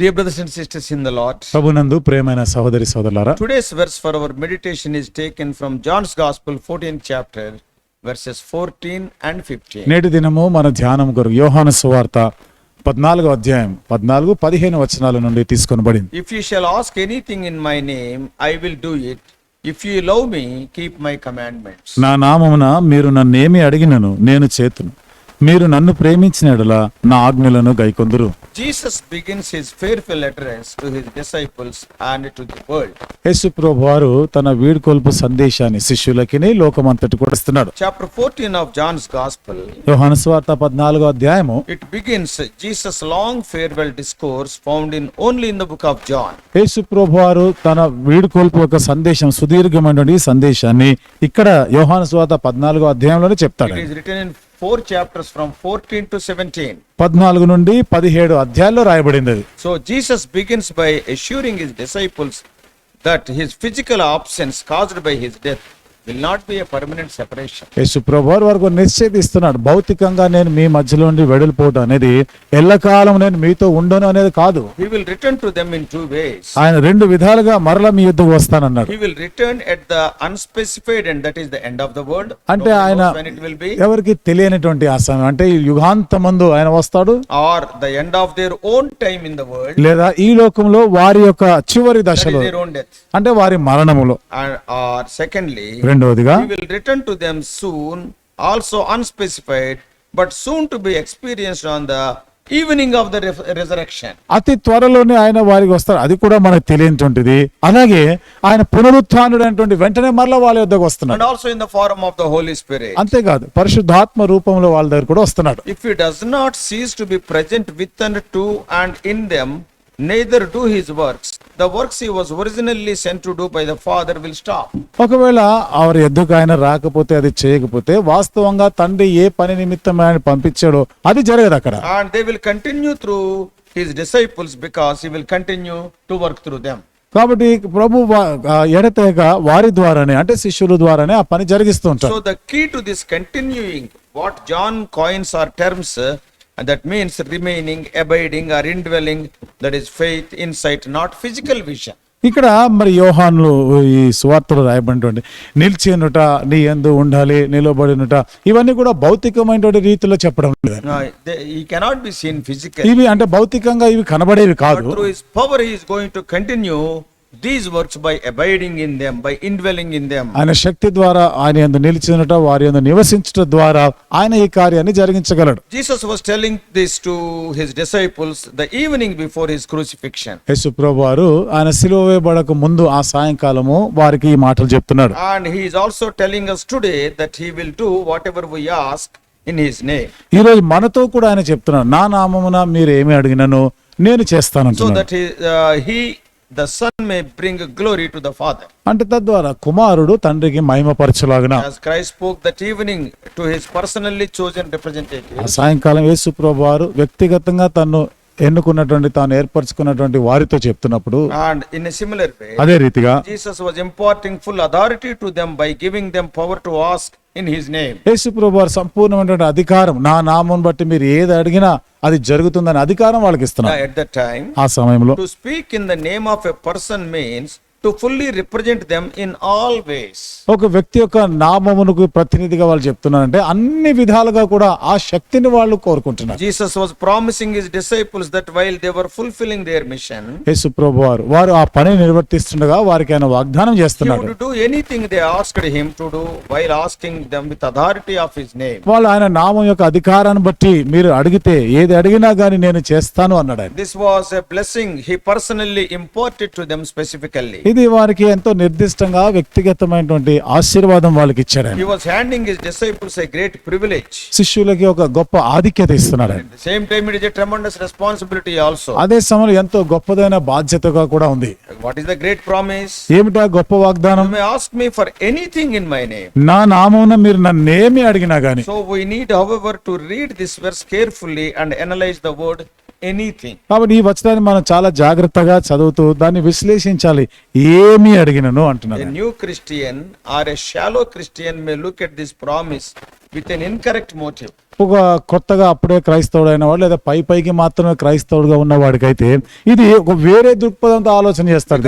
Dear brothers and sisters in the Lord, ప్రభునందు ప్రేమైన సహోదరి సోదరులారా today's verse for our meditation is taken from John's Gospel, 14th chapter, verses 14 and 15. నేటి దినము మన ధ్యానం కొరకు యోహాను సువార్త పద్నాలుగో అధ్యాయం పద్నాలుగు పదిహేను వచనాల నుండి తీసుకొనబడింది If you shall ask anything in my name, I will do it. If you love me, keep my commandments. నా నామమున మీరు నన్నేమి అడిగినను నేను చేతును మీరు నన్ను ప్రేమించిన ఎడల నా ఆజ్ఞలను గైకొందురు Jesus begins his farewell address to his disciples and to the world యేసు ప్రభు వారు తన వీడ్కొల్పు సందేశాన్ని శిష్యులకిని లోకమంతటి కొడుస్తున్నాడు చాప్టర్ 14 ఆఫ్ జాన్స్ గాస్పెల్ యోహాను సువార్త 14వ అధ్యాయము. It begins Jesus long farewell discourse found in only in the book of John యేసు ప్రభు వారు తన వీడ్కొల్పు యొక్క సందేశం సుదీర్ఘమైనటువంటి సందేశాన్ని ఇక్కడ యోహాను సువార్త 14వ అధ్యాయంలోనే చెప్తాడు. It is written in four chapters from 14 to 17. పద్నాలుగు నుండి పదిహేడు అధ్యాయాల్లో రాయబడింది అది So Jesus begins by assuring his disciples that his physical absence caused by his death సుప్రభువారి వరకు నిశ్చయిస్తున్నాడు. భౌతికంగా నేను మీ మధ్యలో నుండి వెడలిపోవడం అనేది ఎల్లకాలం నేను మీతో ఉండను అనేది కాదు. ఆయన రెండు విధాలుగా మరల మీ యుద్ధకు వస్తానన్నాడు. అంటే ఆయన ఎవరికి తెలియనిటువంటి ఆ సమయం. అంటే యుగాంత మందు ఆయన వస్తాడు? Are the end of their own time in third లేదా ఈ లోకంలో వారి యొక్క చివరి దశలో. అంటే వారి మరణములో. సెకండ్లీ రెండవదిగా return to them soon also unspecified but soon to be experience on the evening of the resurrection అతి త్వరలోనే ఆయన వారికి వస్తారు. అది కూడా మనకు తెలియనిటువంటిది. అలాగే ఆయన పునరుత్డు అనేటువంటి వెంటనే మరలా వాళ్ళ యొక్కకు వస్తున్నాడు. Also in the of the Holy Spirit అంతేకాదు పరిశుద్ధాత్మ రూపంలో వాళ్ళ దగ్గర కూడా వస్తున్నాడు. If you does not cease to be present with and to and in them neither do his works. The works he was originally sent to do by the Father will stop. ఒకవేళ వారి ఎద్దుకు ఆయన రాకపోతే అది చేయకపోతే వాస్తవంగా తండ్రి ఏ పని నిమిత్తం ఆయన పంపించాడో అది జరగదు అక్కడ And they will continue through his disciples because he will continue to work through them. కాబట్టి ప్రభు ఎడతెగ వారి ద్వారానే అంటే శిష్యుల ద్వారానే ఆ పని జరిగిస్తూ ఉంటాడు So the key to this continuing, what John coins are that means remaining abiding or indwelling that is faith in sight not physical vision ఇక్కడ మరి యోహాన్లు ఈ సువార్తలు రాయబడినటువంటి నిలిచినుట నీ ఎందు ఉండాలి నిలబడినట ఇవన్నీ కూడా భౌతికమైన రీతిలో చెప్పడం లేదు. ఈ కెనాట్ బి సీన్ ఫిజికల్ ఇవి అంటే భౌతికంగా ఇవి కనబడేవి కాదు. Power is going to continue these works by abiding in them by indwelling in them ఆయన శక్తి ద్వారా ఆయన ఎందు నిలిచినట వారి ఎందు నివసించట ద్వారా ఆయన ఈ కార్యాన్ని జరిగించగలడు. Jesus was telling this to his disciples the evening before his crucifixion యేసు ప్రభు వారు ఆయన సిలువ వేయబడక ముందు ఆ సాయంకాలము వారికి ఈ మాటలు చెప్తున్నాడు. And he is also telling us today that he will do whatever we ask in his name ఈ రోజు మనతో కూడా ఆయన చెప్తున్నాడు నా నామమున మీరు ఏమి అడిగినను? నేను చేస్తాను so that he the son may bring glory to the father అంటే తద్వారా కుమారుడు తండ్రికి మహిమ పరచలాగిన spoke that evening to his personally chosen representative సాయంకాలం యేసు ప్రభు వారు వ్యక్తిగతంగా తను ఎన్నుకున్నటువంటి తాను ఏర్పరచుకున్నటువంటి వారితో చెప్తున్నప్పుడు అండ్ ఇన్ సిమిలర్ అదే రీతిగా Jesus was imparting full authority to them by giving them power to ask in his name యేసు ప్రభువార్ సంపూర్ణమైనటువంటి అధికారం నా నామం బట్టి మీరు ఏది అడిగినా అది జరుగుతుందని అధికారం వాళ్ళకి ఇస్తున్నారు. ఎట్ ద టైం ఆ సమయంలో to speak in the name of a person means to fully represent them in all ways ఒక వ్యక్తి యొక్క నామమునకు ప్రతినిధిగా వాళ్ళు చెప్తున్నారు అంటే అన్ని విధాలుగా కూడా ఆ శక్తిని వాళ్ళు కోరుకుంటున్నారు. Jesus was promising his disciples that while they were fulfilling their mission యేసు ప్రభువారు వారు ఆ పని నిర్వర్తిస్తుండగా వారికి ఆయన వాగ్దానం చేస్తున్నారు to do anything they asked him to do while asking them with authority of his name వాళ్ళు ఆయన నామం యొక్క అధికారాన్ని బట్టి మీరు అడిగితే ఏది అడిగినా గాని నేను చేస్తాను అన్నాడు this was a blessing he personally imported to them specifically ఇది వారికి ఎంతో నిర్దిష్టంగా వ్యక్తిగతమైనటువంటి ఆశీర్వాదం వాళ్ళకి ఇచ్చారు he was handing his disciples great privilege శిష్యులకి ఒక గొప్ప ఆధిక్యత ఇస్తున్నారు same time it tremendous responsibility also అదే సమయంలో ఎంతో గొప్పదైన బాధ్యతగా కూడా ఉంది. What is the great promise ఏమిటా గొప్ప వాగ్దానం? Ask me for anything in my name నా నామమున మీరు నన్ను ఏమీ అడిగినా గానీ. So we need however to read this verse carefully and analyse the word anything కాబట్టి ఈ వచనాన్ని మనం చాలా జాగ్రత్తగా చదువుతూ దాన్ని విశ్లేషించాలి. ఏమి అడిగినను అంటున్నాను new Christian or a shallow Christian may look at this promise with an incorrect motive ఒక కొత్తగా అప్పుడే క్రైస్తవుడైన వాడు లేదా పై పైకి మాత్రమే క్రైస్తవుడుగా ఉన్న వాడికైతే ఇది ఒక వేరే దృక్పథంతో ఆలోచన చేస్తారు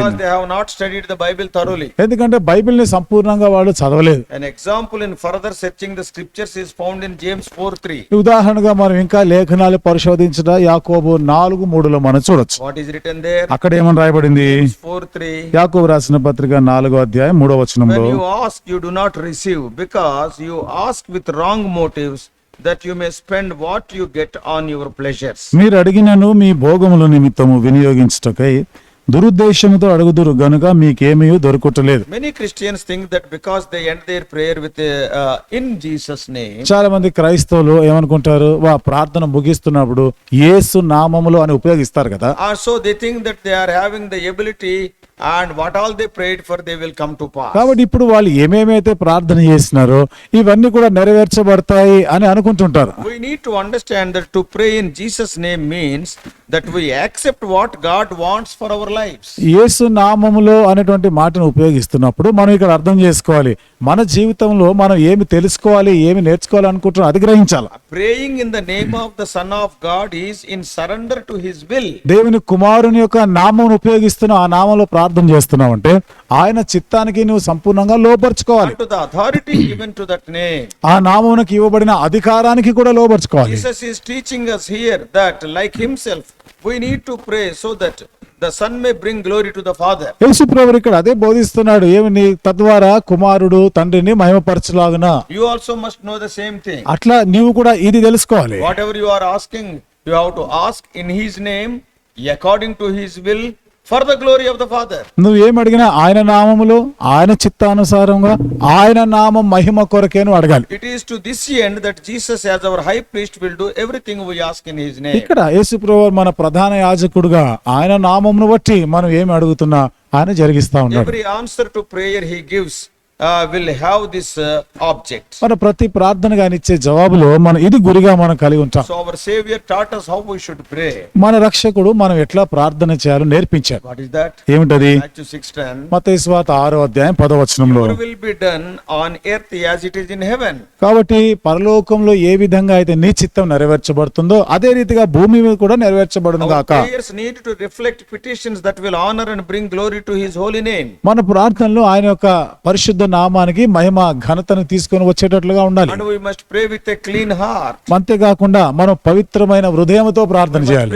బైబిల్ థరోలీ ఎందుకంటే బైబిల్ని సంపూర్ణంగా వాడు చదవలేదు. An example in further searching the scriptures is found in James four three ఉదాహరణగా మనం ఇంకా లేఖనాలు పరిశోధించిన యాకోబు నాలుగు మూడులో మనం చూడొచ్చు. వాట్ ఈస్ రిటర్న్ దే అక్కడ ఏమని రాయబడింది? ఫోర్ త్రీ యాకోబు రాసిన పత్రిక నాలుగో అధ్యాయం మూడో వచనంలో you ask you do not receive because you ask with wrong motives, that you may spend what you get on your pleasures. మీరు అడిగినను మీ భోగముల నిమిత్తము వినియోగించుటకై దురుద్దేశముతో అడుగుదురు గనుక మీకేమీ దొరుకుటలేదు Many Christians think that because they end their prayer with uh, uh, in Jesus' name, చాలా మంది క్రైస్తవులు ఏమనుకుంటారు వా ప్రార్థన ముగిస్తున్నప్పుడు యేసు నామములు అని ఉపయోగిస్తారు కదా uh, so they think that they are having the and what all the prayed for they will come to pass కాబట్టి ఇప్పుడు వాళ్ళు ఏమేమైతే ప్రార్థన చేస్తున్నారో ఇవన్నీ కూడా నెరవేర్చబడతాయి అని అనుకుంటుంటారు. We need to understand that to pray in Jesus name means that we accept what God wants for our lives యేసు నామములో అనేటువంటి మాటను ఉపయోగిస్తున్నప్పుడు మనం ఇక్కడ అర్థం చేసుకోవాలి. మన జీవితంలో మనం ఏమి తెలుసుకోవాలి ఏమి నేర్చుకోవాలి అనుకుంటున్నా అది గ్రహించాలి. Praying in the name of the son of God is in surrender to his will దేవుని కుమారుని యొక్క నామం ఉపయోగిస్తున్న ఆ నామంలో ప్రార్థన చేస్తున్నావు అంటే ఆయన చిత్తానికి నువ్వు సంపూర్ణంగా లోపరుచుకోవాలి ఆ నామంకి ఇవ్వబడిన అధికారానికి కూడా లోపరుచుకోవాలి teaching us here that like himself we need to pray so that the son may bring glory to the father యేసు ప్రభువు ఇక్కడ అదే బోధిస్తున్నాడు ఏమి తద్వారా కుమారుడు తండ్రిని మహిమపరచలాగున? You also must know the same thing అట్లా నీవు కూడా ఇది తెలుసుకోవాలి. Whatever you are asking you have to ask in his name according to his will for the glory of the father నువ్వు ఏం అడిగినా ఆయన నామములు ఆయన చిత్తానుసారంగా ఆయన నామం మహిమ కొరకే నువ్వు అడగాలి. It is to this end that Jesus as our high priest will do everything we ask in his name ఇక్కడ యేసు ప్రభువర్ మన ప్రధాన యాజకుడుగా ఆయన నామమును బట్టి మనం ఏమి అడుగుతున్నా ఆయన జరిగిస్తా ఉన్నాడు. Every answer to prayer he gives will have this object మన ప్రతి ప్రార్థన గాని ఇచ్చే జవాబులో మనం ఇది గురిగా మనం కలిగి ఉంటాం. So our saviour taught us how we should pray మన రక్షకుడు మనం ఎట్లా ప్రార్థన చేయాలో నేర్పించాడు. వాట్ ఇస్ దట్ ఏమంటది? మత్తయి సువార్త 6వ అధ్యాయం 10వ వచనంలో. Your will be done on earth as it is in heaven కాబట్టి పరలోకంలో ఏ విధంగా అయితే నీ చిత్తం నెరవేర్చబడుతుందో అదే రీతిగా భూమి మీద కూడా నెరవేర్చబడును గాక. Prayers need to reflect petitions that will honour and bring glory to his holy name మన ప్రార్థనలు ఆయన యొక్క పరిశుద్ధ నామానికి మహిమ ఘనతను తీసుకొని వచ్చేటట్లుగా ఉండాలి. అంతే కాకుండా మనం పవిత్రమైన హృదయంతో ప్రార్థన చేయాలి.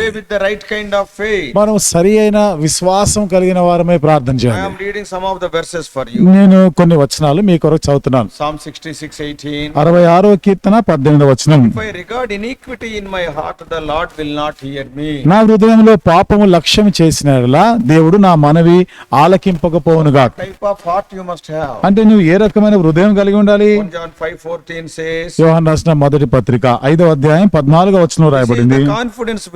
మనం సరి అయిన విశ్వాసం కలిగిన వారమే ప్రార్థన చేయాలి. నేను కొన్ని వచనాలు మీ కొరకు చదువుతున్నాను. అరవై ఆరో కీర్తన పద్దెనిమిది వచనం. నా హృదయంలో పాపము లక్ష్యం చేసిన దేవుడు నా మనవి ఆలకింపకపోవును గా అంటే నువ్వు ఏ రకమైన హృదయం కలిగి ఉండాలి? రాసిన మొదటి పత్రిక ఐదో అధ్యాయం పద్నాలుగో వచ్చిన రాయబడింది. Confidence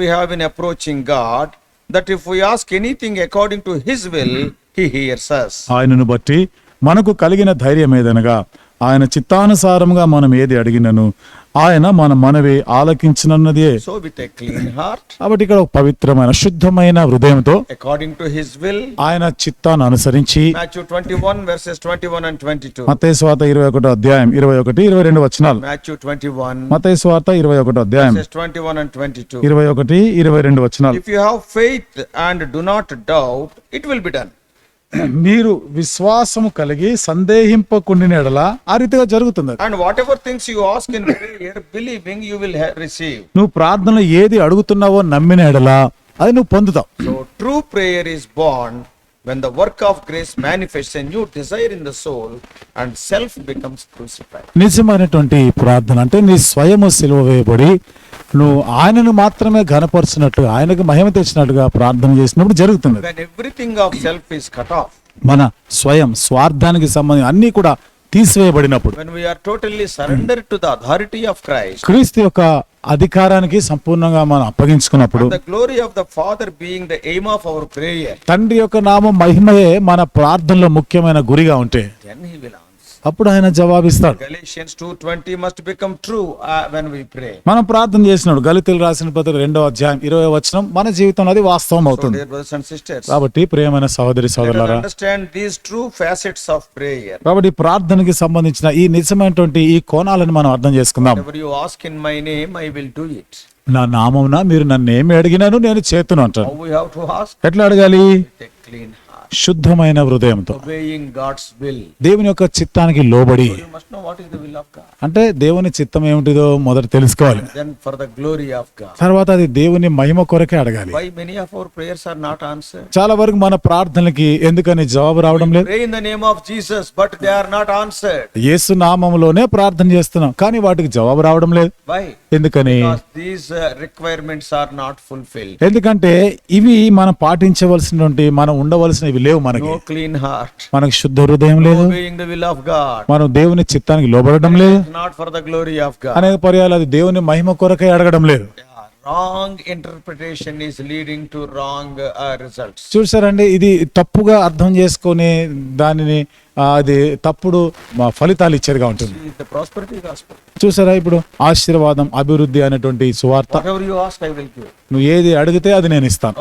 approaching God that if we ask anything according to his will he hears ఆయనను బట్టి మనకు కలిగిన ధైర్యం ఏదనగా ఆయన చిత్తానుసారంగా మనం ఏది అడిగినను ఆయన మన మనవి ఆలకించినన్నదే So, with a clean heart, కాబట్టి ఇక్కడ ఒక పవిత్రమైన శుద్ధమైన హృదయంతో according to His will, ఆయన చిత్తాన్ని అనుసరించి Matthew 21 verses 21 and 22. మతేశ్వాత ఇరవై ఒకటో అధ్యాయం ఇరవై ఒకటి ఇరవై రెండు వచనాలు Matthew 21 మతేశ్వాత ఇరవై ఒకటో అధ్యాయం verses 21 and 22. ఇరవై ఒకటి ఇరవై రెండు వచనాలు If you have faith and do not doubt, it will be done. మీరు విశ్వాసము కలిగి సందేహింపకుండా ఎడలా ఆ రీతిగా జరుగుతుంది. And what ever things you ask in prayer believing you will receive నువ్వు ప్రార్థనలో ఏది అడుగుతున్నావో నమ్మిన ఎడలా అది నువ్వు పొందుతావు. True prayer is bond when the work of grace manifests a new desire in the soul and self becomes crucified. నిజమైనటువంటి ప్రార్థన అంటే నీ స్వయము సిలువ వేయబడి నువ్వు ఆయనను మాత్రమే ఘనపరిచినట్టు ఆయనకు మహిమ తెచ్చినట్టుగా ప్రార్థన చేసినప్పుడు జరుగుతుంది When everything of self is cut off, మన స్వయం స్వార్థానికి సంబంధించి అన్ని కూడా తీసివేయబడినప్పుడు when we are totally surrendered to the authority of Christ, క్రీస్తు యొక్క అధికారానికి సంపూర్ణంగా మనం అప్పగించుకున్నప్పుడు తండ్రి యొక్క నామం మహిమయే మన ప్రార్థనలో ముఖ్యమైన గురిగా ఉంటే అప్పుడు ఆయన జవాబిస్తాడు. మనం ప్రార్థన చేసినాడు. గలితులు రాసిన పత్రిక రెండో అధ్యాయం ఇరవై వచనం మన జీవితం అది వాస్తవం అవుతుంది. కాబట్టి ప్రేమైన సహోదరి సోదరులారా కాబట్టి ప్రార్థనకి సంబంధించిన ఈ నిజమైనటువంటి ఈ కోణాలను మనం అర్థం చేసుకుందాం. My name I will do it నా నామమున మీరు నన్ను ఏమి అడిగినాను నేను చేతును అంటాను. ఎట్లా అడగాలి? శుద్ధమైన హృదయంతో. దేవుని యొక్క చిత్తానికి లోబడి. అంటే దేవుని చిత్తం ఏమిటిదో మొదట తెలుసుకోవాలి. తర్వాత అది దేవుని మహిమ కొరకే అడగాలి. చాలా వరకు మన ప్రార్థనలకి ఎందుకని జవాబు రావడం లేదు. యేసు నామంలోనే ప్రార్థన చేస్తున్నాం కానీ వాటికి జవాబు రావడం లేదు. ఎందుకని? రిక్వైర్మెంట్స్ ఆర్ నాట్ ఫుల్ఫిల్ ఎందుకంటే ఇవి మనం పాటించవలసినటువంటి మనం ఉండవలసినవి లేవు మనకి clean heart. మనకి శుద్ధ హృదయం లేదు. మనం దేవుని చిత్తానికి లోబడడం లేదు Not for the glory of God. అనేక పర్యాలు అది దేవుని మహిమ కొరకై అడగడం లేదు interpretation is leading to wrong uh, results. చూసారండి ఇది తప్పుగా అర్థం చేసుకొని దానిని అది తప్పుడు ఫలితాలు ఇచ్చేదిగా ఉంటుంది. చూసారా ఇప్పుడు ఆశీర్వాదం అభివృద్ధి అనేటువంటి సువార్త. నువ్వు ఏది అడిగితే అది నేను ఇస్తాను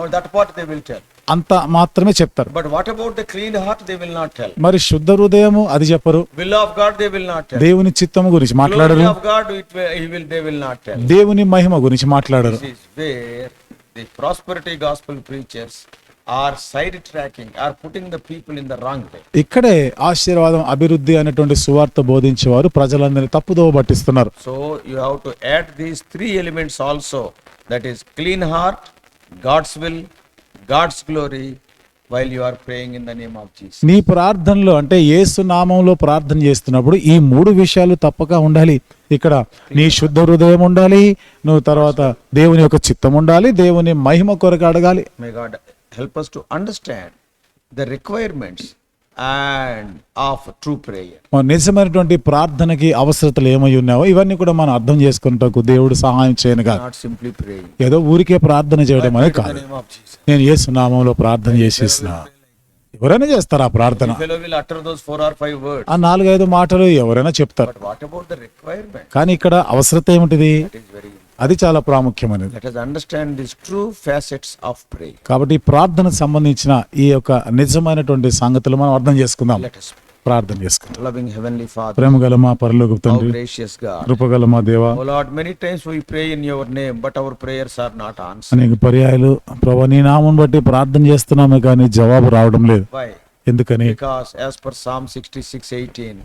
అంత మాత్రమే చెప్తారు. But what about the clean heart they will not tell మరి శుద్ధ హృదయము అది చెప్పరు. Will of God they will not tell దేవుని చిత్తం గురించి మాట్లాడరు. Of God it will they will not tell దేవుని మహిమ గురించి మాట్లాడరు. The prosperity gospel preachers are side tracking are putting the people in the wrong ఇక్కడే ఆశీర్వాదం అభివృద్ధి అనేటువంటి సువార్త బోధించేవారు ప్రజలందరినీ తప్పుదో పట్టిస్తున్నారు. So you have to add these three elements also that is clean heart God's will God's glory, while you are praying in the name of Jesus. నీ ప్రార్థనలో అంటే యేసు నామంలో ప్రార్థన చేస్తున్నప్పుడు ఈ మూడు విషయాలు తప్పక ఉండాలి ఇక్కడ నీ శుద్ధ హృదయం ఉండాలి నువ్వు తర్వాత దేవుని యొక్క చిత్తం ఉండాలి దేవుని మహిమ కొరకు అడగాలి May God help us to understand the requirements and of true prayer. మన నిజమైనటువంటి ప్రార్థనకి అవసరతలు ఏమై ఉన్నావో ఇవన్నీ కూడా మనం అర్థం చేసుకుంటకు దేవుడు సహాయం చేయను కాదు praying. ఏదో ఊరికే ప్రార్థన చేయడం అనేది కాదు. నేను యేసు నామంలో ప్రార్థన చేసేసిన ఎవరైనా చేస్తారు ఆ ప్రార్థన. ఆ నాలుగైదు మాటలు ఎవరైనా చెప్తారు? కానీ ఇక్కడ అవసరత ఏమిటిది అది చాలా ప్రాముఖ్యమైనది. కాబట్టి ప్రార్థనకు సంబంధించిన ఈ యొక్క నిజమైనటువంటి సంగతులు మనం అర్థం చేసుకుందాం. ప్రార్థన చేసుకుందాం. ప్రేమ గల మా పరలోకి రూపగల మా దేవ అనేక పర్యాయాలు ప్రభా నామం బట్టి ప్రార్థన చేస్తున్నాము కానీ జవాబు రావడం లేదు. ఎందుకని? Because as per Psalm sixty six eighteen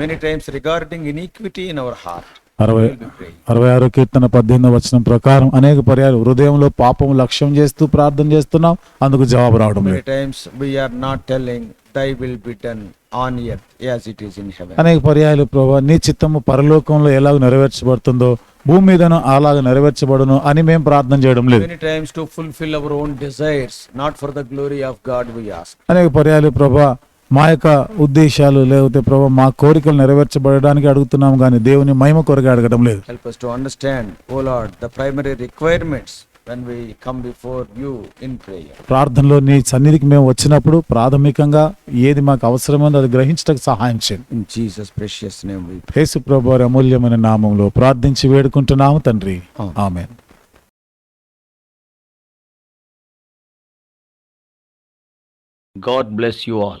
many times regarding iniquity in our heart praying. అరవై ఆరో కీర్తన పద్దెనిమిది వచనం ప్రకారం అనేక పర్యాలు హృదయంలో పాపం లక్ష్యం చేస్తూ ప్రార్థన చేస్తున్నాం అందుకు జవాబు రావడం లేదు times we are not telling, Thy will be done on earth as it is in heaven. అనేక పర్యాలు ప్రభా నీ చిత్తము పరలోకంలో ఎలాగ నెరవేర్చబడుతుందో భూమి మీదను అలాగ నెరవేర్చబడును అని మేము ప్రార్థన చేయడం లేదు Many times to fulfill our own desires, not for the glory of God, we ask. అనేక పర్యాలు ప్రభా మా యొక్క ఉద్దేశాలు లేకపోతే ప్రభా మా కోరికలు నెరవేర్చబడడానికి అడుగుతున్నాం కానీ దేవుని మహిమ కొరకు అడగడం లేదు Help us to understand, O Lord, the primary requirements when we come before you in prayer. ప్రార్థనలో నీ సన్నిధికి మేము వచ్చినప్పుడు ప్రాథమికంగా ఏది మాకు అవసరమైందో అది గ్రహించడానికి సహాయం చేయండి In Jesus' precious name we pray. యేసు ప్రభు వారి అమూల్యమైన నామంలో ప్రార్థించి వేడుకుంటున్నాము తండ్రి Amen. ఆమె God bless you all.